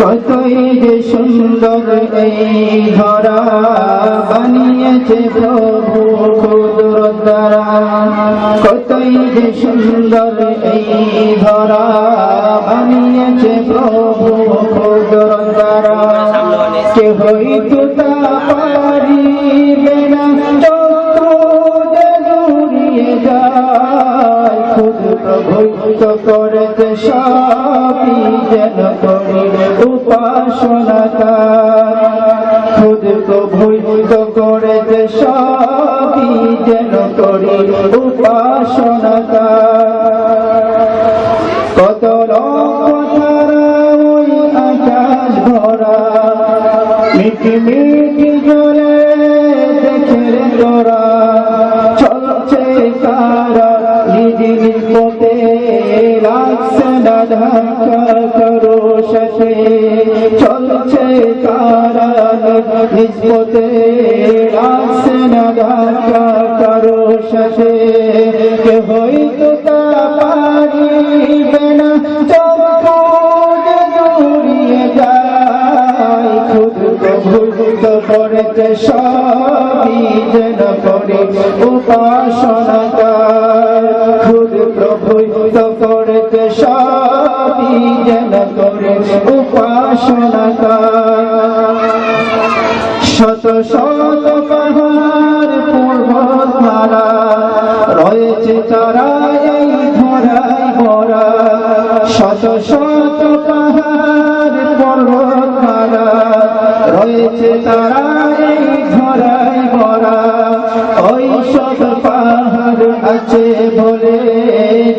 কতই যে সুন্দর এই ধরা বানিয়েছে প্রভু দ্বারা। কতই যে সুন্দর এই ধরা বানিয়েছে প্রভু দ্বারা। কে হইতো তা পারিবে না প্রভুত করতে সবই যেন করি। খুদ প্রভুত করতে সবই যেন করি উপাসনা কত মিটি মিটি জলে দেখে তোরা। চলছে তারা, নিজ নিজ পথে লাগছে না ধাক্কা। করো চলছে তারা নিজ পথে লাগছে না ধাক্কা করো সাথে। কে হইতো তা পারিবে না। সবই যেন করে। উপাসনা করে উপাসনা শত শত পাহাড় পর্বত মালা রয়েছে তারা এই ধরাই ভরা। শত শত পাহাড় পর্বত মালা রয়েছে তারা ধরাই ভরা। ওই সব পাহাড় আছে বলে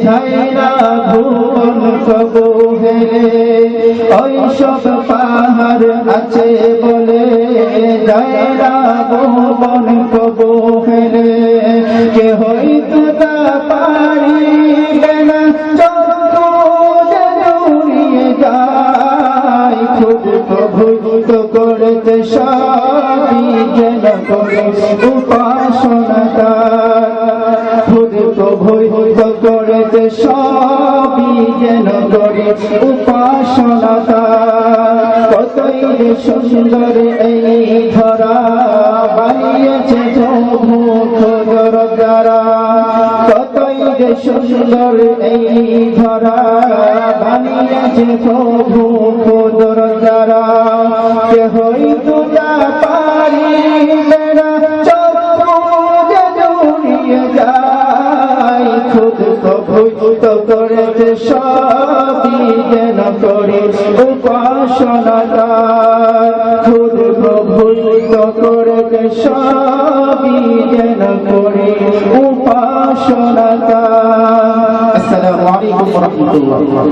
ঝাইরা ভুবন কবু হেলে ওই সব পাহাড় আছে বলে ঝাইরা ভুবন কবু হেলে কে হইতো তা পারিবে না খুব প্রভুত করতে সবই যেন করে উপাসনা খুদ প্রভুত করতে সবই যেন করে উপাসনা কতই সুন্দর এই ধরা প্রভু খোদর দ্বারা। কতই যে সুন্দর এই ধরা প্রভু খোদর দ্বারা। কে হইতো প্রভুত করেছে সবই যেন করে উপাসনা খুদ প্রভুত করেছে সবই যেন করে উপাসনা আসসালামু আলাইকুম ওয়া রাহমাতুল্লাহ।